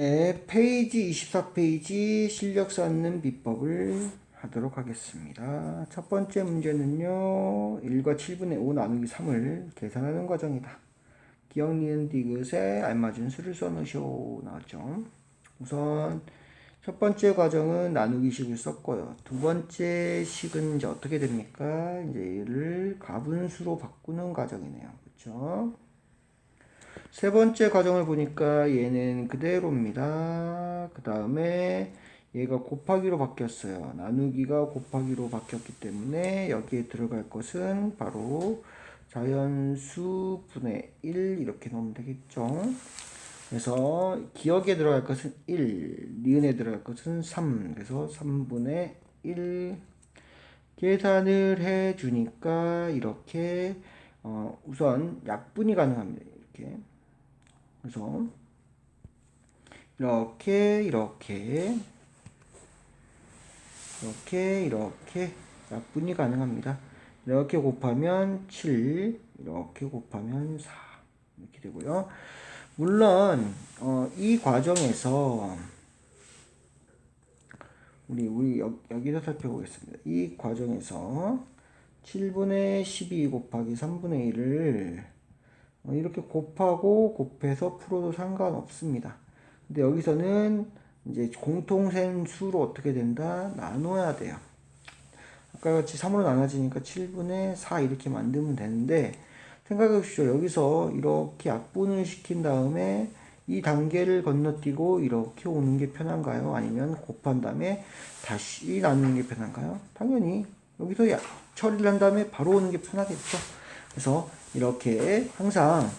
네, 페이지 24페이지 실력 쌓는 비법을 하도록 하겠습니다. 첫 번째 문제는요. 1과 7분의 5 나누기 3을 계산하는 과정이다. 기억, 니은, 디귿에 알맞은 수를 써놓으시오. 나왔죠. 우선 첫 번째 과정은 나누기 식을 썼고요. 두 번째 식은 이제 어떻게 됩니까? 이제 얘를 가분수로 바꾸는 과정이네요. 그렇죠? 세 번째 과정을 보니까 얘는 그대로입니다. 그 다음에 얘가 곱하기로 바뀌었어요. 나누기가 곱하기로 바뀌었기 때문에 여기에 들어갈 것은 바로 자연수 분의 1 이렇게 놓으면 되겠죠. 그래서 기억에 들어갈 것은 1, 니은에 들어갈 것은 3. 그래서 3분의 1 계산을 해 주니까 이렇게 어, 우선 약분이 가능합니다. 이렇게. 그래서 이렇게 이렇게 이렇게 이렇게 약분이 가능합니다. 이렇게 곱하면 7 이렇게 곱하면 4 이렇게 되고요. 물론 어, 이 과정에서 우리 우리 여, 여기서 살펴보겠습니다. 이 과정에서 7분의 12 곱하기 3분의 1을 어, 이렇게 곱하고 곱해서 풀어도 상관없습니다. 근데 여기서는 이제 공통된 수로 어떻게 된다? 나눠야 돼요. 아까 같이 3으로 나눠지니까 7분의 4 이렇게 만들면 되는데 생각해 보십시오. 여기서 이렇게 약분을 시킨 다음에 이 단계를 건너뛰고 이렇게 오는 게 편한가요? 아니면 곱한 다음에 다시 나누는 게 편한가요? 당연히 여기서 처리를 한 다음에 바로 오는 게 편하겠죠. 그래서 이렇게 항상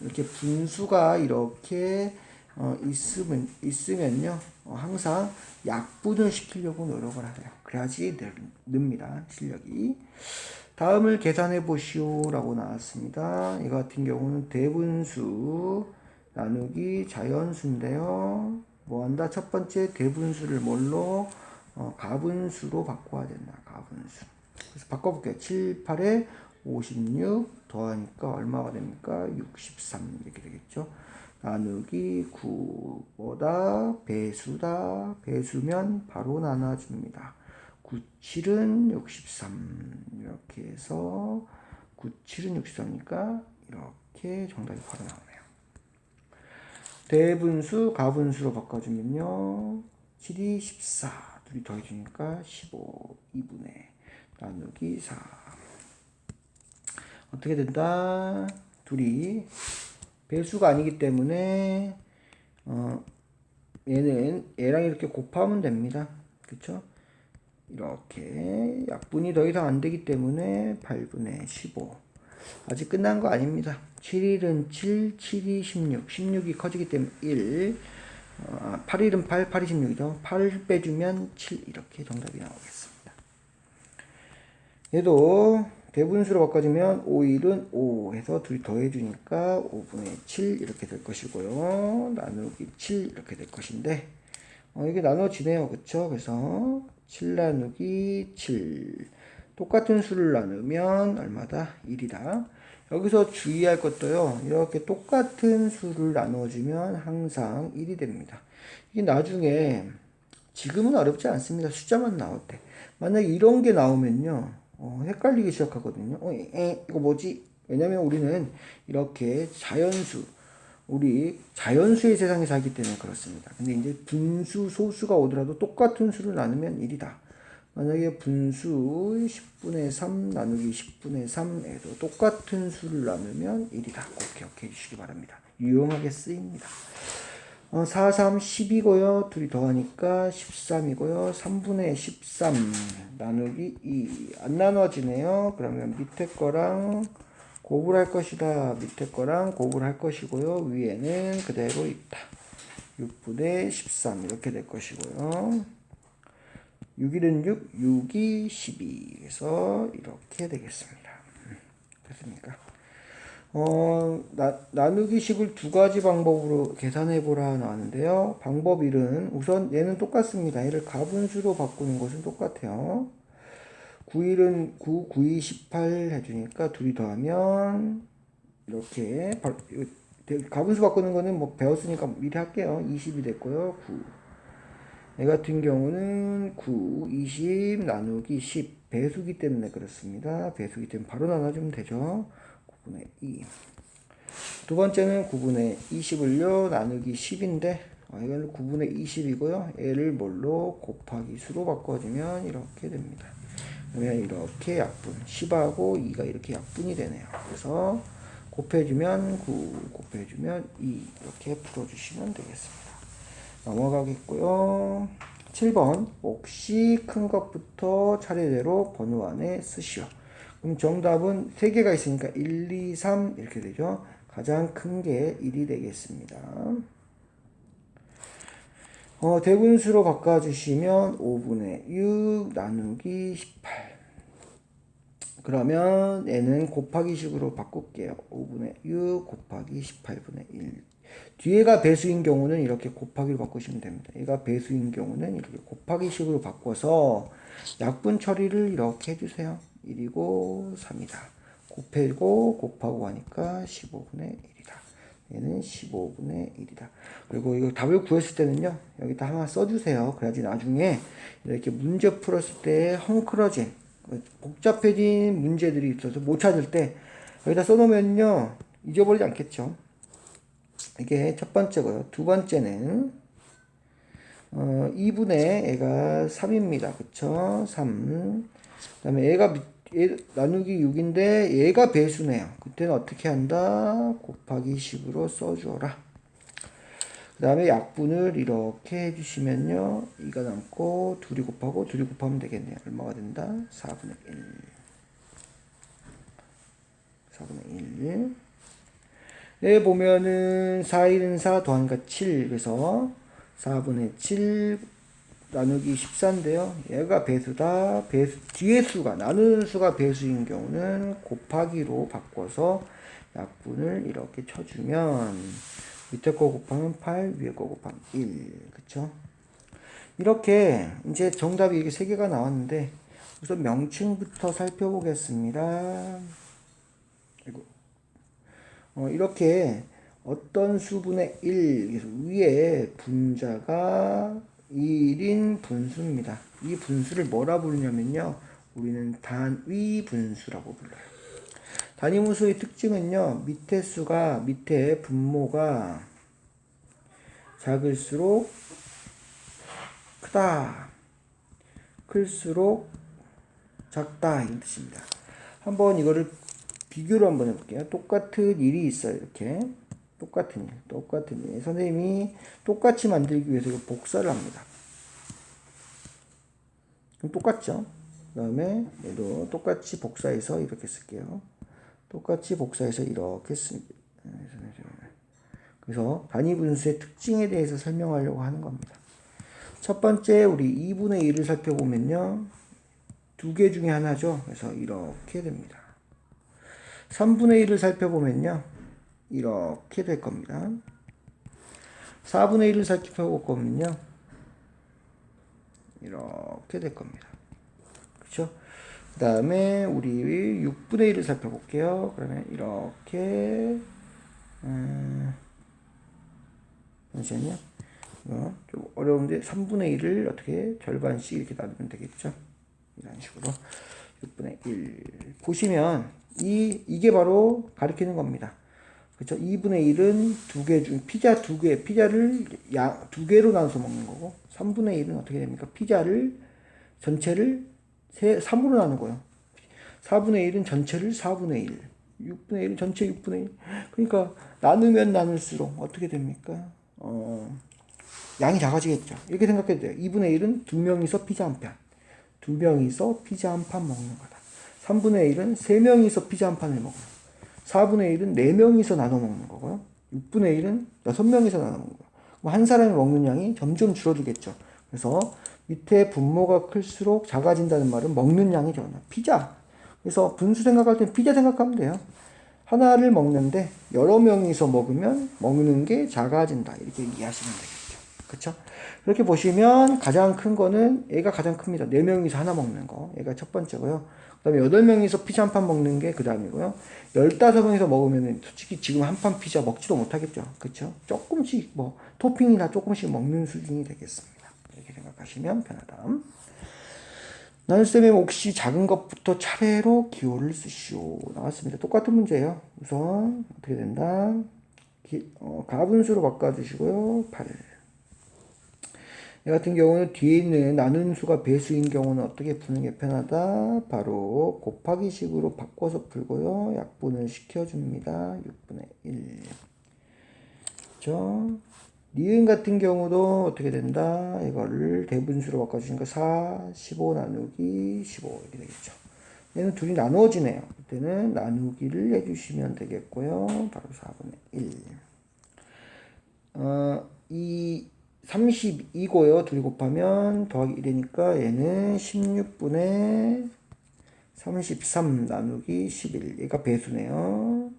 이렇게 분수가 이렇게 어, 있으면 있으면요 어, 항상 약분을 시키려고 노력을 하세요. 그래야지 늘, 늡니다 실력이. 다음을 계산해 보시오 라고 나왔습니다. 이 같은 경우는 대분수 나누기 자연수인데요. 뭐 한다? 첫 번째 대분수를 뭘로? 어, 가분수로 바꿔야 된다. 가분수. 그래서 바꿔볼게요. 7, 8에 56 더하니까 얼마가 됩니까? 63 이렇게 되겠죠. 나누기 9보다 배수다. 배수면 바로 나눠줍니다. 9, 7은 63 이렇게 해서 9, 7은 63이니까 이렇게 정답이 바로 나오네요. 대분수, 가분수로 바꿔주면요. 7이 14, 둘이 더해주니까 15, 2분의 나누기 4 어떻게 된다? 둘이 배수가 아니기 때문에 어, 얘는 얘랑 이렇게 곱하면 됩니다. 그쵸? 이렇게 약분이 더 이상 안 되기 때문에 8분의 15 아직 끝난 거 아닙니다. 7일은 7, 7이 16 16이 커지기 때문에 1 어, 8일은 8, 8이 16이죠. 8 빼주면 7 이렇게 정답이 나오겠습니다. 얘도 대분수로 바꿔주면 5일은 5 해서 둘이 더해주니까 5분의 7 이렇게 될 것이고요. 나누기 7 이렇게 될 것인데 어, 이게 나눠지네요. 그쵸? 그래서 7 나누기 7 똑같은 수를 나누면 얼마다? 1이다. 여기서 주의할 것도요. 이렇게 똑같은 수를 나눠주면 항상 1이 됩니다. 이게 나중에 지금은 어렵지 않습니다. 숫자만 나올 때. 만약에 이런 게 나오면요. 어, 헷갈리기 시작하거든요. 어, 에, 이거 뭐지? 왜냐면 우리는 이렇게 자연수, 우리 자연수의 세상에 살기 때문에 그렇습니다. 근데 이제 분수, 소수가 오더라도 똑같은 수를 나누면 1이다. 만약에 분수 10분의 3 나누기 10분의 3에도 똑같은 수를 나누면 1이다. 꼭 기억해 주시기 바랍니다. 유용하게 쓰입니다. 어, 4, 3, 10이고요. 둘이 더하니까 13이고요. 3분의 13 나누기 2. 안 나눠지네요. 그러면 밑에 거랑 곱을 할 것이다. 밑에 거랑 곱을 할 것이고요. 위에는 그대로 있다. 6분의 13 이렇게 될 것이고요. 6일은 6, 6이 12. 그래서 이렇게 되겠습니다. 음, 됐습니까? 어, 나, 나누기식을 두 가지 방법으로 계산해 보라 나왔는데요. 방법 1은 우선 얘는 똑같습니다. 얘를 가분수로 바꾸는 것은 똑같아요. 9일은 9, 9, 2, 18 해주니까 둘이 더하면 이렇게 대- 가분수 바꾸는 거는 뭐 배웠으니까 미리 할게요. 20이 됐고요. 9. 얘 같은 경우는 9, 20 나누기 10 배수기 때문에 그렇습니다. 배수기 때문에 바로 나눠주면 되죠. 9분의 2. 두 번째는 9분의 20을요 나누기 10인데 어, 이건 9분의 20이고요. 얘를 뭘로 곱하기 수로 바꿔주면 이렇게 됩니다. 그러면 이렇게 약분 10하고 2가 이렇게 약분이 되네요. 그래서 곱해주면 9 곱해주면 2 이렇게 풀어주시면 되겠습니다. 넘어가겠고요. 7번 옥시 큰 것부터 차례대로 번호 안에 쓰시오. 그럼 정답은 3개가 있으니까 1, 2, 3 이렇게 되죠. 가장 큰 게 1이 되겠습니다. 어, 대분수로 바꿔주시면 5분의 6 나누기 18 그러면 얘는 곱하기 식으로 바꿀게요. 5분의 6 곱하기 18분의 1 뒤에가 배수인 경우는 이렇게 곱하기로 바꾸시면 됩니다. 얘가 배수인 경우는 이렇게 곱하기 식으로 바꿔서 약분 처리를 이렇게 해주세요. 1이고 3이다. 곱해고 곱하고 하니까 15분의 1이다. 얘는 15분의 1이다. 그리고 이거 답을 구했을 때는요. 여기다 하나 써주세요. 그래야지 나중에 이렇게 문제 풀었을 때 헝클어진 복잡해진 문제들이 있어서 못 찾을 때 여기다 써놓으면요. 잊어버리지 않겠죠. 이게 첫 번째고요. 두 번째는 어, 2분의 애가 3입니다. 그쵸? 3. 그 다음에 얘가 밑- 얘, 나누기 6인데 얘가 배수네요. 그때는 어떻게 한다? 곱하기 식으로 써주어라. 그 다음에 약분을 이렇게 해주시면요. 2가 남고 둘이 곱하고 둘이 곱하면 되겠네요. 얼마가 된다? 4분의 1. 4분의 1. 네, 보면은 4일은 4 더하니까 7. 그래서 4분의 7 나누기 14인데요. 얘가 배수다. 배수, 뒤에 수가, 나누는 수가 배수인 경우는 곱하기로 바꿔서 약분을 이렇게 쳐주면 밑에 거 곱하면 8, 위에 거 곱하면 1. 그쵸? 이렇게 이제 정답이 이게 세 개가 나왔는데 우선 명칭부터 살펴보겠습니다. 아이고. 어, 이렇게 어떤 수분의 1, 그래서 위에 분자가 1인 분수입니다. 이 분수를 뭐라 부르냐면요. 우리는 단위 분수라고 불러요. 단위 분수의 특징은요. 밑에 수가, 밑에 분모가 작을수록 크다. 클수록 작다. 이런 뜻입니다. 한번 이거를 비교를 한번 해볼게요. 똑같은 일이 있어요. 이렇게. 똑같은 일. 똑같은 일. 선생님이 똑같이 만들기 위해서 복사를 합니다. 그럼 똑같죠? 그 다음에 얘도 똑같이 복사해서 이렇게 쓸게요. 똑같이 복사해서 이렇게 씁니다. 그래서 단위 분수의 특징에 대해서 설명하려고 하는 겁니다. 첫 번째 우리 2분의 1을 살펴보면요. 두 개 중에 하나죠. 그래서 이렇게 됩니다. 3분의 1을 살펴보면요. 이렇게 될 겁니다. 4분의 1을 살펴볼 거면요. 이렇게 될 겁니다. 그렇죠? 그 다음에 우리 6분의 1을 살펴볼게요. 그러면 이렇게 음, 잠시만요. 이거 좀 어려운데 3분의 1을 어떻게 절반씩 이렇게 나누면 되겠죠? 이런 식으로 6분의 1 보시면 이 이게 바로 가리키는 겁니다. 그렇죠? 2분의 1은 두 개 중 피자 두 개, 피자를 양 두 개로 나눠서 먹는 거고 3분의 1은 어떻게 됩니까? 피자를 전체를 세 3으로 나누고요. 4분의 1은 전체를 4분의 1. 6분의 1은 전체 6분의 1. 그러니까 나누면 나눌수록 어떻게 됩니까? 어, 양이 작아지겠죠. 이렇게 생각해도 돼요. 2분의 1은 두 명이서 피자 한 편. 두 명이서 피자 한 판 먹는 거다. 3분의 1은 세 명이서 피자 한 판을 거다. 4분의 1은 4명이서 나눠 먹는 거고요. 6분의 1은 6명이서 나눠 먹는 거예요. 한 사람이 먹는 양이 점점 줄어들겠죠. 그래서 밑에 분모가 클수록 작아진다는 말은 먹는 양이 적어요. 피자. 그래서 분수 생각할 땐 피자 생각하면 돼요. 하나를 먹는데 여러 명이서 먹으면 먹는 게 작아진다. 이렇게 이해하시면 되겠죠. 그쵸? 그렇게 보시면 가장 큰 거는 얘가 가장 큽니다. 4명이서 하나 먹는 거. 얘가 첫 번째고요. 그 다음에 8명이서 피자 한 판 먹는 게 그 다음이고요. 15명이서 먹으면 솔직히 지금 한 판 피자 먹지도 못하겠죠. 그쵸? 조금씩 뭐 토핑이나 조금씩 먹는 수준이 되겠습니다. 이렇게 생각하시면 편하다. 나눗셈의 몫이 작은 것부터 차례로 기호를 쓰시오. 나왔습니다. 똑같은 문제예요. 우선 어떻게 된다? 기, 어, 가분수로 바꿔주시고요. 8. 이 같은 경우는 뒤에 있는 나누는 수가 배수인 경우는 어떻게 푸는 게 편하다? 바로 곱하기 식으로 바꿔서 풀고요. 약분을 시켜줍니다. 6분의 1. 그죠? 니은 같은 경우도 어떻게 된다? 이거를 대분수로 바꿔주니까 4, 15 나누기 15 이렇게 되겠죠. 얘는 둘이 나누어지네요. 그때는 나누기를 해주시면 되겠고요. 바로 4분의 1. 어, 이 32고요. 둘이 곱하면 더하기 1이니까 얘는 16분의 33 나누기 11. 얘가 배수네요.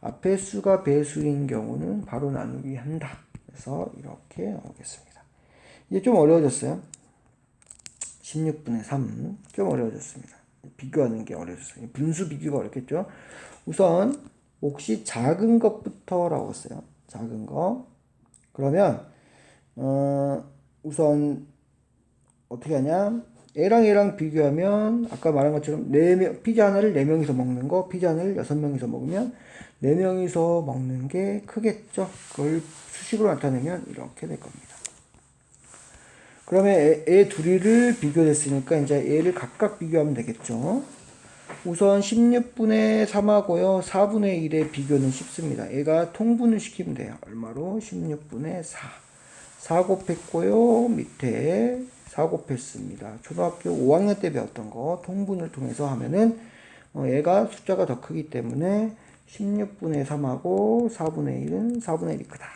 앞에 수가 배수인 경우는 바로 나누기 한다. 그래서 이렇게 나오겠습니다. 이제 좀 어려워졌어요. 16분의 3. 좀 어려워졌습니다. 비교하는 게 어려워졌어요. 분수 비교가 어렵겠죠? 우선, 몫이 작은 것부터라고 했어요. 작은 거. 그러면, 어, 우선, 어떻게 하냐? 얘랑 얘랑 비교하면, 아까 말한 것처럼, 4명, 피자 하나를 4명이서 먹는 거, 피자 하나를 6명이서 먹으면, 4명이서 먹는 게 크겠죠? 그걸 수식으로 나타내면 이렇게 될 겁니다. 그러면 애, 애 둘이를 비교했으니까 이제 얘를 각각 비교하면 되겠죠? 우선 16분의 3하고요. 4분의 1의 비교는 쉽습니다. 얘가 통분을 시키면 돼요. 얼마로? 16분의 4. 4 곱했고요. 밑에 4 곱했습니다. 초등학교 5학년 때 배웠던 거 통분을 통해서 하면은 어, 얘가 숫자가 더 크기 때문에 16분의 3하고 4분의 1은 4분의 1이 크다.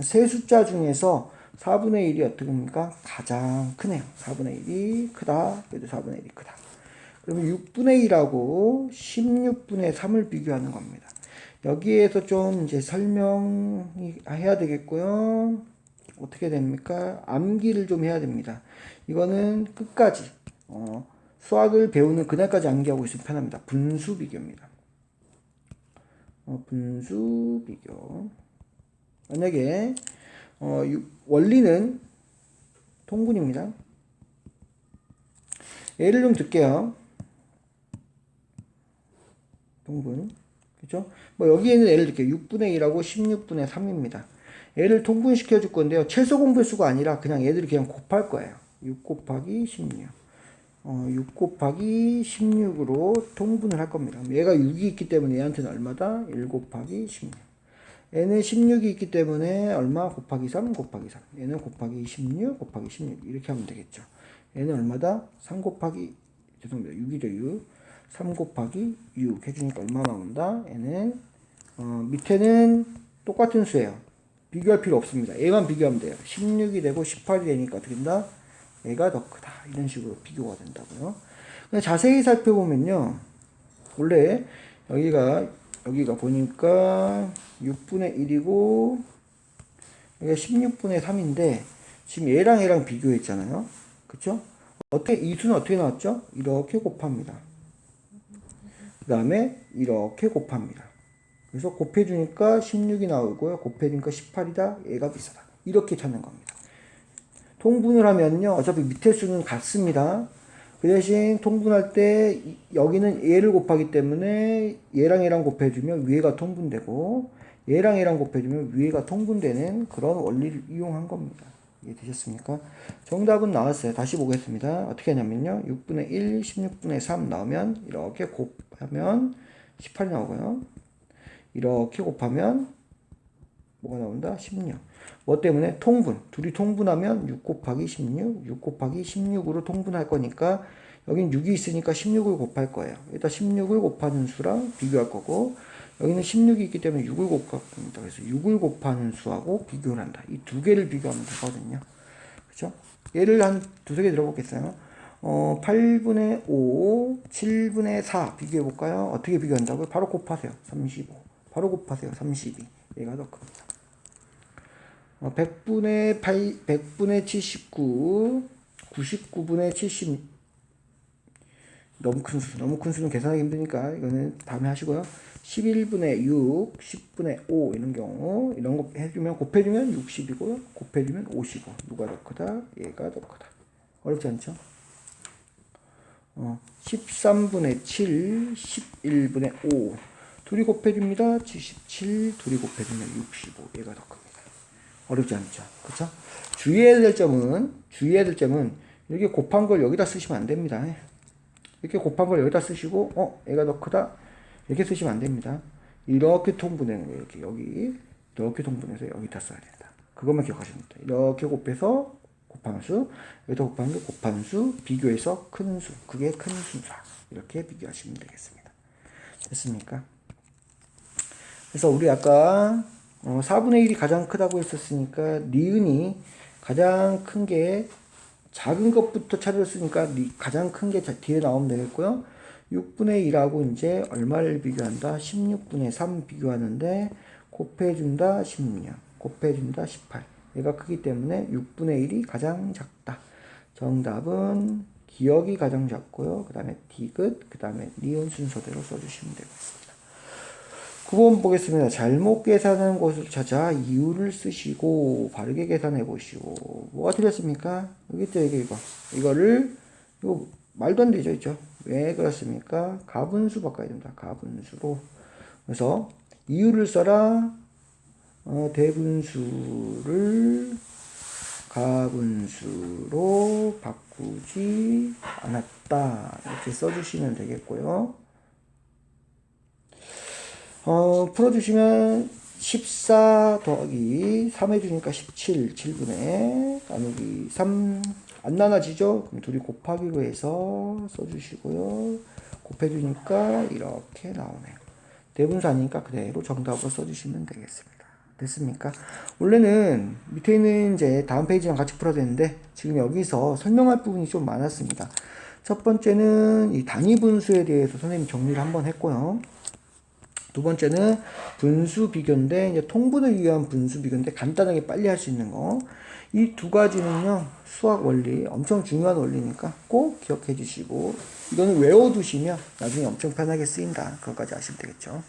세 숫자 중에서 4분의 1이 어떻게 봅니까? 가장 크네요. 4분의 1이 크다. 그래도 4분의 1이 크다. 그러면 6분의 1하고 16분의 3을 비교하는 겁니다. 여기에서 좀 이제 설명이 해야 되겠고요. 어떻게 됩니까? 암기를 좀 해야 됩니다. 이거는 끝까지 어, 수학을 배우는 그날까지 암기하고 있으면 편합니다. 분수 비교입니다. 어, 분수 비교. 만약에 어, 유, 원리는 통분입니다. 예를 좀 들게요. 통분. 그죠? 뭐 여기에는 예를 들게요. 6분의 1하고 16분의 3입니다. 얘를 통분시켜 줄 건데요. 최소 공배수가 아니라 그냥 얘들을 그냥 곱할 거예요. 6 곱하기 16. 어, 6 곱하기 16으로 통분을 할 겁니다. 얘가 6이 있기 때문에 얘한테는 얼마다? 1 곱하기 16. 얘는 16이 있기 때문에 얼마 곱하기 3 곱하기 3. 얘는 곱하기 16 곱하기 16. 이렇게 하면 되겠죠. 얘는 얼마다? 3 곱하기 죄송합니다. 6이죠 6. 3 곱하기 6 해주니까 얼마 나온다? 얘는 어, 밑에는 똑같은 수예요. 비교할 필요 없습니다. 얘만 비교하면 돼요. 16이 되고 18이 되니까 어떻게 된다? 얘가 더 크다. 이런 식으로 비교가 된다고요. 근데 자세히 살펴보면요. 원래 여기가 여기가 보니까 6분의 1이고 여기가 16분의 3인데 지금 얘랑 얘랑 비교했잖아요. 그쵸? 어떻게 이 수는 어떻게 나왔죠? 이렇게 곱합니다. 그 다음에 이렇게 곱합니다. 그래서 곱해주니까 16이 나오고요. 곱해주니까 18이다. 얘가 비싸다. 이렇게 찾는 겁니다. 통분을 하면요. 어차피 밑에 수는 같습니다. 그 대신 통분할 때 여기는 얘를 곱하기 때문에 얘랑 얘랑 곱해주면 위에가 통분되고 얘랑 얘랑 곱해주면 위에가 통분되는 그런 원리를 이용한 겁니다. 이해되셨습니까? 정답은 나왔어요. 다시 보겠습니다. 어떻게 하냐면요. 6분의 1, 16분의 3 나오면 이렇게 곱하면 18이 나오고요. 이렇게 곱하면 뭐가 나온다? 16. 뭐 때문에? 통분. 둘이 통분하면 6 곱하기 16, 6 곱하기 16으로 통분할 거니까 여기는 6이 있으니까 16을 곱할 거예요. 일단 16을 곱하는 수랑 비교할 거고 여기는 16이 있기 때문에 6을 곱합니다. 그래서 6을 곱하는 수하고 비교를 한다. 이 두 개를 비교하면 되거든요. 그죠? 예를 한 두세 개 들어보겠어요. 어, 8분의 5, 7분의 4 비교해 볼까요? 어떻게 비교한다고요? 바로 곱하세요. 35. 바로 곱하세요. 32. 얘가 더 큽니다. 어, 100분의 8, 100분의 79, 99분의 70, 너무 큰 수, 너무 큰 수는 계산하기 힘드니까 이거는 다음에 하시고요. 11분의 6, 10분의 5 이런 경우 이런 거 해주면 곱해주면 60이고 곱해주면 55. 누가 더 크다? 얘가 더 크다. 어렵지 않죠? 어, 13분의 7, 11분의 5 둘이 곱해줍니다. 77, 둘이 곱해주면 65. 얘가 더 큽니다. 어렵지 않죠? 그쵸? 주의해야 될 점은 주의해야 될 점은 이렇게 곱한 걸 여기다 쓰시면 안 됩니다. 이렇게 곱한 걸 여기다 쓰시고 어 얘가 더 크다 이렇게 쓰시면 안 됩니다 이렇게 통분하는 거예요 이렇게 여기 이렇게 통분해서 여기다 써야 된다 그것만 기억하시면 됩니다 이렇게 곱해서 곱한 수 여기다 곱한 수 곱한 수 비교해서 큰 수 그게 큰 수다 이렇게 비교하시면 되겠습니다 됐습니까 그래서 우리 아까 어, 4분의 1이 가장 크다고 했었으니까 니은이 가장 큰 게 작은 것부터 찾았으니까 니- 가장 큰 게 뒤에 나오면 되겠고요. 6분의 1하고 이제 얼마를 비교한다? 16분의 3 비교하는데 곱해준다 16, 곱해준다 18. 얘가 크기 때문에 6분의 1이 가장 작다. 정답은 기억이 가장 작고요. 그 다음에 디귿, 그 다음에 니은 순서대로 써주시면 되겠습니다. 9번 보겠습니다. 잘못 계산한 곳을 찾아 이유를 쓰시고 바르게 계산해 보시오. 뭐가 틀렸습니까? 여기 있죠, 이게 이거. 이거를 이거 말도 안 되죠, 있죠? 왜 그렇습니까? 가분수 바꿔야 됩니다. 가분수로. 그래서 이유를 써라. 어, 대분수를 가분수로 바꾸지 않았다. 이렇게 써주시면 되겠고요. 어, 풀어주시면 14 더하기 3 해주니까 17, 7분의 나누기 3 안 나눠지죠? 그럼 둘이 곱하기로 해서 써주시고요. 곱해주니까 이렇게 나오네요. 대분사니까 그대로 정답으로 써주시면 되겠습니다. 됐습니까? 원래는 밑에 있는 이제 다음 페이지랑 같이 풀어야 되는데 지금 여기서 설명할 부분이 좀 많았습니다. 첫 번째는 이 단위 분수에 대해서 선생님 정리를 한번 했고요. 두 번째는 분수 비교인데 이제 통분을 위한 분수 비교인데 간단하게 빨리 할 수 있는 거. 이 두 가지는요 수학 원리 엄청 중요한 원리니까 꼭 기억해 주시고 이거는 외워두시면 나중에 엄청 편하게 쓰인다. 그것까지 아시면 되겠죠.